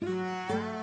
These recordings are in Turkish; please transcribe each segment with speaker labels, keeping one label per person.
Speaker 1: Música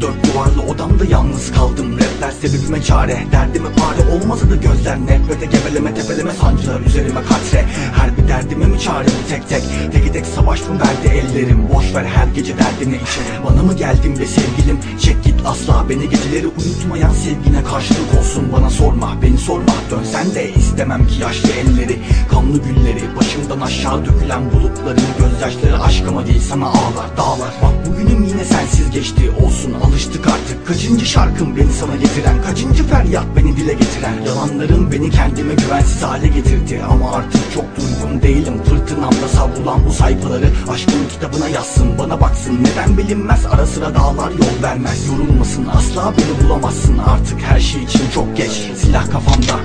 Speaker 1: dört duvarlı odamda yalnız kaldım. Rapler sebebime çare Derdime pare. Olmasa da gözler nefrete Geveleme tepeleme sancılar üzerime katre. Her bir derdime mi çare bu tek tek? Teki tek savaş mı verdi ellerim? Boş ver her gece derdini içerim Bana mı geldin be sevgilim? Çek asla beni geceleri uyutmayan sevgine karşılık olsun Bana sorma. Beni sorma dönsen de istemem ki yaşlı elleri. Kanlı gülleri başımdan aşağı dökülen bulutların Gözyaşları aşkıma değil sana ağlar dağlar. Bak bugünüm yine sensiz geçti olsun alıştık artık. Kaçıncı şarkım beni sana getiren? Kaçıncı feryat beni dile getiren? Yalanların beni kendime güvensiz hale getirdi. Ama artık çok durgun değilim Fırtınamda savrulan bu sayfaları. Aşkın kitabına yazsın bana baksın. Neden bilinmez ara sıra dağlar yol vermez Yorulmasın asla beni bulamazsın. Artık her şey için çok geç. Silah kafamda.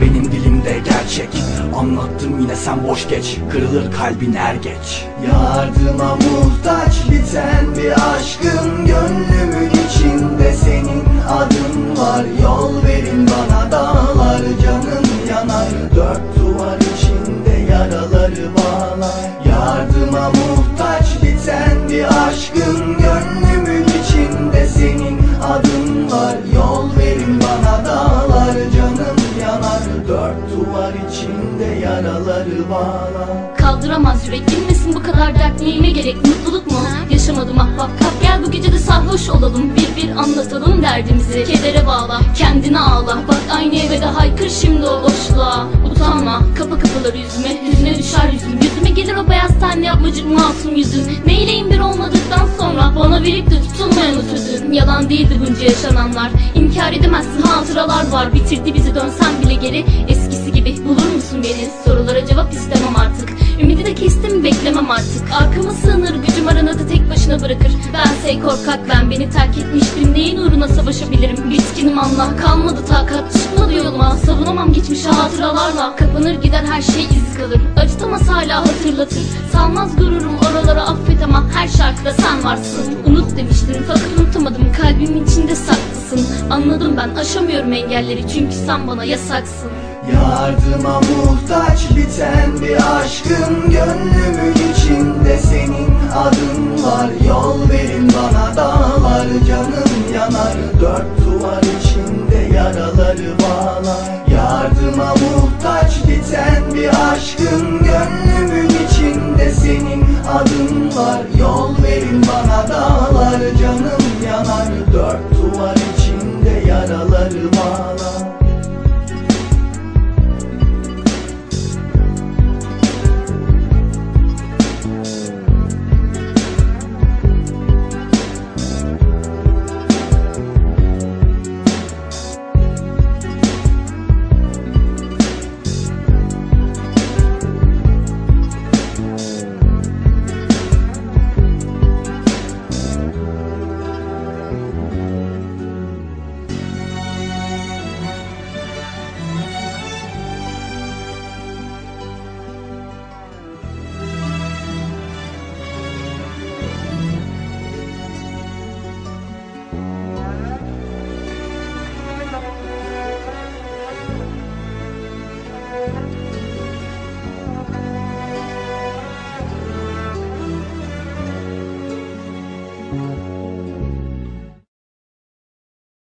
Speaker 1: Benim dilimde gerçek. Anlattım yine sen boş geç. Kırılır kalbin er geç. Yardıma muhtaç biten bir aşkın Gönlümün içinde senin adın var. Yol verin bana dağlar canım yanar içinde yaraları bağlar
Speaker 2: Kaldıramaz yürek bilmesin bu kadar dert? Neyine gerek? Mutluluk mu? Yaşamadım ahbap kalk gel bu gece de sarhoş olalım. Bir bir anlatalım derdimizi. Kedere bağla kendine ağla. Bak aynı eve de haykır şimdi o boşluğa. Utanma kapa kapıları yüzüme Yüzüne düşer yüzüm. Yüzüme gelir o beyaz tenli yapmacık masum yüzün Neyleyim bir olmadıktan sonra Bana verip de tutulmayan o sözün Yalan değildi bunca yaşananlar. İnkar edemezsin hatıralar var. Bitirdi bizi dönsen bile geri. Eskisi gibi bulur musun beni? Sorulara cevap istemem artık. Ümidi de kestim beklemem artık. Arkamı sığınır gücüm aranadı tek başına bırakır. Bense korkak ben beni terk etmiştim Neyin uğruna savaşabilirim? Bitkinim anla kalmadı takat. Çıkmadı yoluma savunamam geçmiş hatıralarla. Kapanır gider her şey iz kalır. Acıtamaz hala hatırlatır. Salmaz gururum oralara affet ama Her şarkıda sen varsın. Unut demiştin fakat unutamadım. Kalbimin içinde saklısın. Anladım ben aşamıyorum engelleri. Çünkü sen bana yasaksın
Speaker 1: Yardıma muhtaç biten bir aşkın Gönlümün içinde senin adın var. Yol verin bana dağlar canım yanar. Dört duvar içinde yaraları bağlar. Yardıma muhtaç biten bir aşkın Gönlümün içinde senin adın var. Yol verin bana dağlar canım yanar. Dört duvar içinde yaraları bağlar